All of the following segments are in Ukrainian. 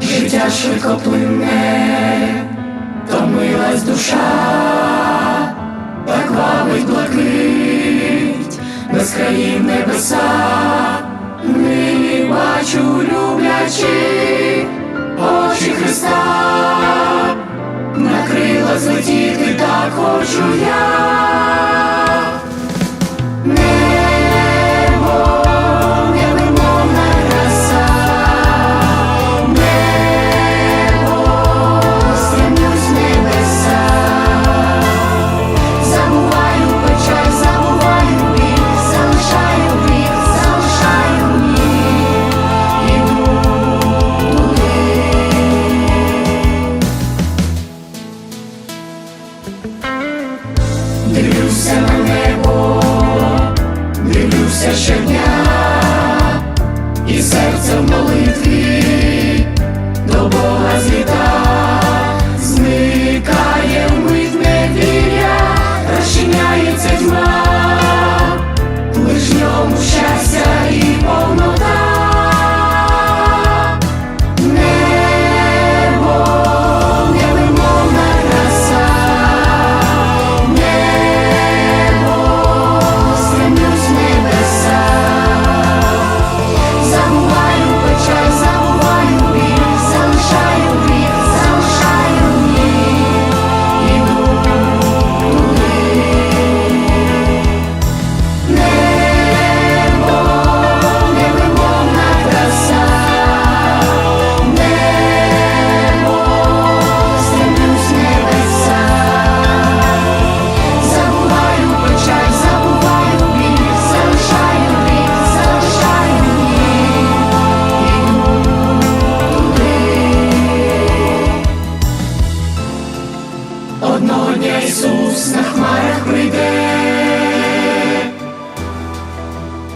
життя швидко плине, томилась душа, так вабить блакить, без країн небеса, нині бачу, люблячи очі Христа, Накрила злетіти так хочу я.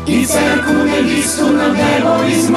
i cel cum există un egoism.